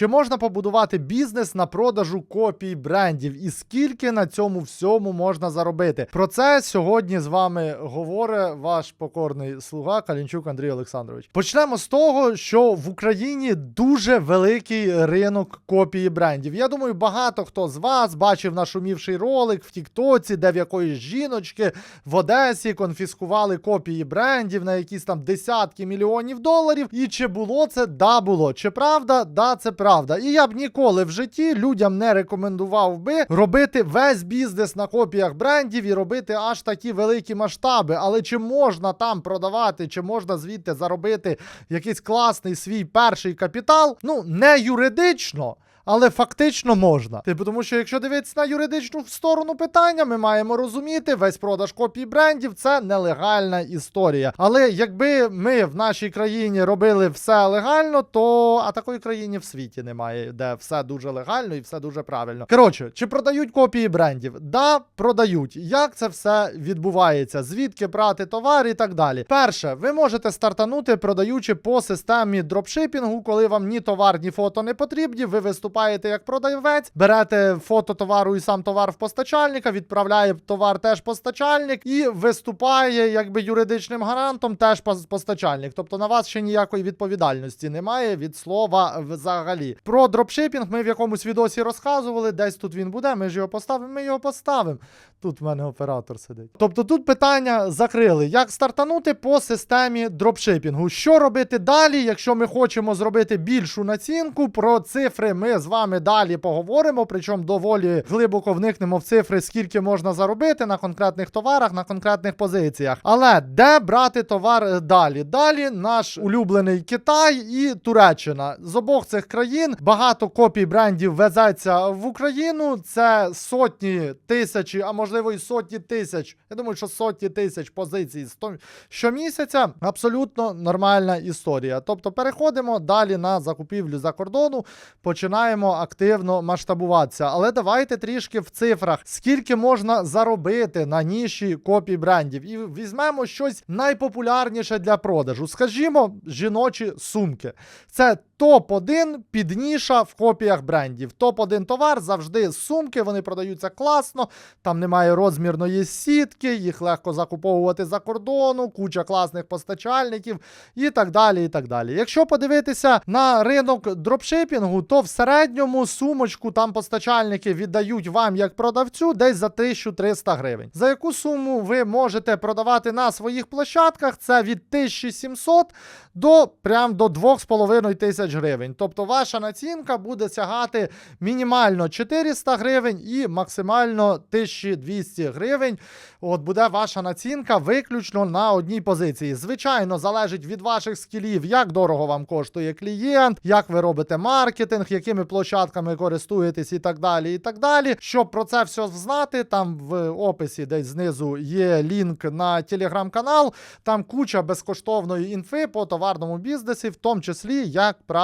Чи можна побудувати бізнес на продажу копій брендів? І скільки на цьому всьому можна заробити? Про це сьогодні з вами говорить ваш покорний слуга Калінчук Андрій Олександрович. Почнемо з того, що в Україні дуже великий ринок копії брендів. Я думаю, багато хто з вас бачив нашумівший ролик в Тіктоці, де в якоїсь жіночки в Одесі конфіскували копії брендів на якісь там десятки мільйонів доларів. І чи було це? Да, було. Чи правда? Да, це правда. І я б ніколи в житті людям не рекомендував би робити весь бізнес на копіях брендів і робити аж такі великі масштаби. Але чи можна там продавати, чи можна звідти заробити якийсь класний свій перший капітал? Ну, не юридично. Але фактично можна. Типу, тому що якщо дивитися на юридичну сторону питання, ми маємо розуміти, весь продаж копій брендів це нелегальна історія. Але якби ми в нашій країні робили все легально, то а такої країни в світі немає, де все дуже легально і все дуже правильно. Коротше, чи продають копії брендів? Да, продають. Як це все відбувається? Звідки брати товар і так далі? Перше, ви можете стартанути, продаючи по системі дропшипінгу, коли вам ні товар, ні фото не потрібні. Ви виступаєте як продавець, берете фото товару і сам товар в постачальника, відправляє товар теж постачальник і виступає якби юридичним гарантом теж постачальник. Тобто на вас ще ніякої відповідальності немає від слова взагалі. Про дропшипінг ми в якомусь відосі розказували. Десь тут він буде. Ми ж його поставимо. Ми його поставимо. Тут в мене оператор сидить. Тобто тут питання закрили. Як стартанути по системі дропшипінгу? Що робити далі, якщо ми хочемо зробити більшу націнку? Про цифри ми з вами далі поговоримо. Причому доволі глибоко вникнемо в цифри, скільки можна заробити на конкретних товарах, на конкретних позиціях. Але де брати товар е, далі? Далі наш улюблений Китай і Туреччина. З обох цих країн багато копій брендів везеться в Україну. Це сотні тисячі, а можливо і сотні тисяч. Я думаю, що сотні тисяч позицій сто- щомісяця. Абсолютно нормальна історія. Тобто переходимо далі на закупівлю за кордону, починаємо активно масштабуватися. Але давайте трішки в цифрах, скільки можна заробити на ніші копій брендів. І візьмемо щось найпопулярніше для продажу. Скажімо, жіночі сумки. Це топ-1 підніша в копіях брендів. Топ-1 товар завжди сумки, вони продаються класно, там немає розмірної сітки, їх легко закуповувати за кордону, куча класних постачальників і так далі. і так далі. Якщо подивитися на ринок дропшипінгу, то в середньому сумочку там постачальники віддають вам як продавцю десь за 1300 гривень. За яку суму ви можете продавати на своїх площадках? Це від 1700 до прям до 2,5 тисяч гривень. Тобто ваша націнка буде сягати мінімально 400 гривень і максимально 1200 гривень. От буде ваша націнка виключно на одній позиції. Звичайно, залежить від ваших скілів, як дорого вам коштує клієнт, як ви робите маркетинг, якими площадками користуєтесь і так далі. і так далі. Щоб про це все знати, там в описі десь знизу є лінк на телеграм-канал. Там куча безкоштовної інфи по товарному бізнесі, в тому числі як правильно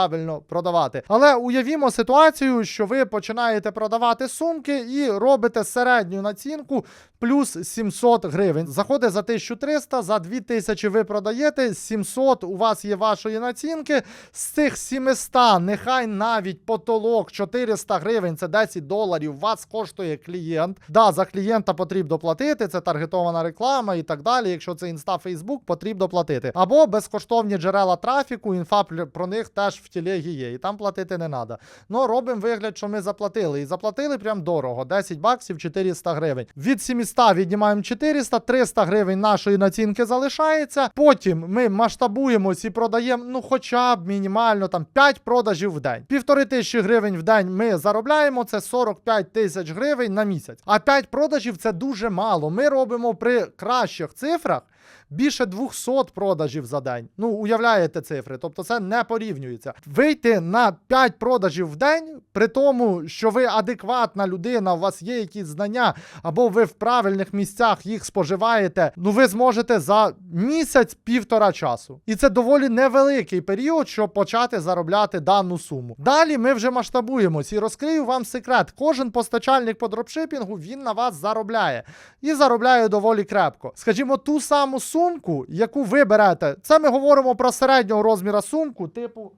продавати. Але уявімо ситуацію, що ви починаєте продавати сумки і робите середню націнку плюс 700 гривень. Заходить за 1300, за 2000 ви продаєте, 700 у вас є вашої націнки. З цих 700, нехай навіть потолок 400 гривень, це 10 доларів, вас коштує клієнт. Да, за клієнта потрібно платити, це таргетована реклама і так далі. Якщо це інста Фейсбук, потрібно платити. Або безкоштовні джерела трафіку, інфа про них теж в телегі є, і там платити не треба. Ну, робимо вигляд, що ми заплатили. І заплатили прям дорого. 10 баксів 400 гривень. Від 700 віднімаємо 400, 300 гривень нашої націнки залишається. Потім ми масштабуємось і продаємо, ну, хоча б мінімально там 5 продажів в день. Півтори тисячі гривень в день ми заробляємо. Це 45 тисяч гривень на місяць. А 5 продажів це дуже мало. Ми робимо при кращих цифрах. Більше 200 продажів за день. Ну, уявляєте цифри, тобто це не порівнюється. Вийти на 5 продажів в день, при тому, що ви адекватна людина, у вас є якісь знання, або ви в правильних місцях їх споживаєте, ну ви зможете за місяць-півтора часу. І це доволі невеликий період, щоб почати заробляти дану суму. Далі ми вже масштабуємось і розкрию вам секрет. Кожен постачальник по дропшипінгу він на вас заробляє. І заробляє доволі крепко. Скажімо, ту саму сумку, яку ви берете, це ми говоримо про середнього розміра сумку, типу.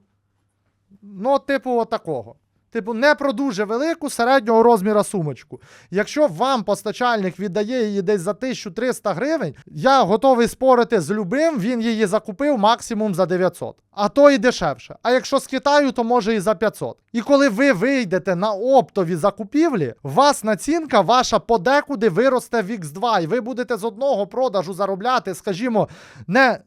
Ну, типу, отакого. Типу, не про дуже велику середнього розміра сумочку. Якщо вам постачальник віддає її десь за 1300 гривень, я готовий спорити з любим, він її закупив максимум за 900. А то і дешевше. А якщо з Китаю, то може і за 500. І коли ви вийдете на оптові закупівлі, у вас націнка ваша подекуди виросте в X2, і ви будете з одного продажу заробляти, скажімо, не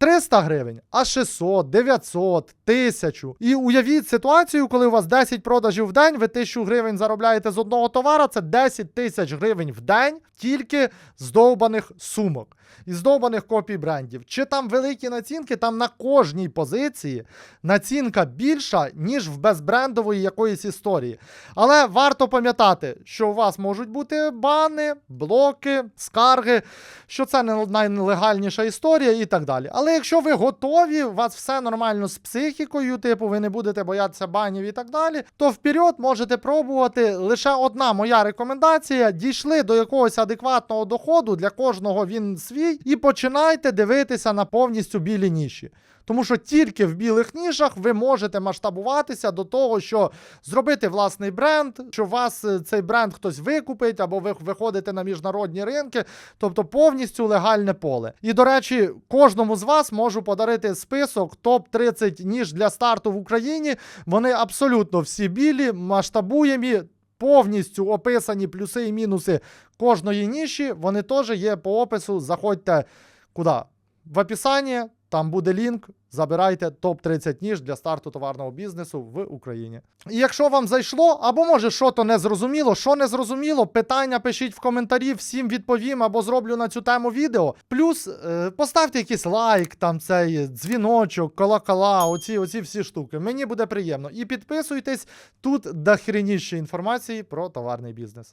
300 гривень, а 600, 900, 1000. І уявіть ситуацію, коли у вас 10 продажів в день, ви 1000 гривень заробляєте з одного товара, це 10 тисяч гривень в день тільки з довбаних сумок. Із довбаних копій брендів. Чи там великі націнки, там на кожній позиції націнка більша, ніж в безбрендової якоїсь історії. Але варто пам'ятати, що у вас можуть бути бани, блоки, скарги, що це не найлегальніша історія і так далі. Але якщо ви готові, у вас все нормально з психікою, типу, ви не будете боятися банів і так далі, то вперед можете пробувати. Лише одна моя рекомендація: дійшли до якогось адекватного доходу, для кожного він свій, і починайте дивитися на повністю білі ніші. Тому що тільки в білих нішах ви можете масштабуватися до того, що зробити власний бренд, що вас е, цей бренд хтось викупить, або ви виходите на міжнародні ринки, тобто повністю легальне поле. І до речі, кожному з вас можу подарити список топ-30 ніж для старту в Україні. Вони абсолютно всі білі, масштабуємі. Повністю описані плюси і мінуси кожної ніші. Вони теж є по опису. Заходьте куди? В описанні, там буде лінк. Забирайте топ-30 ніж для старту товарного бізнесу в Україні. І якщо вам зайшло, або може що то не зрозуміло, що не зрозуміло, питання пишіть в коментарі, всім відповім або зроблю на цю тему відео. Плюс е, поставте якийсь лайк, там цей дзвіночок, колокола, оці, оці всі штуки. Мені буде приємно. І підписуйтесь тут до хренішої інформації про товарний бізнес.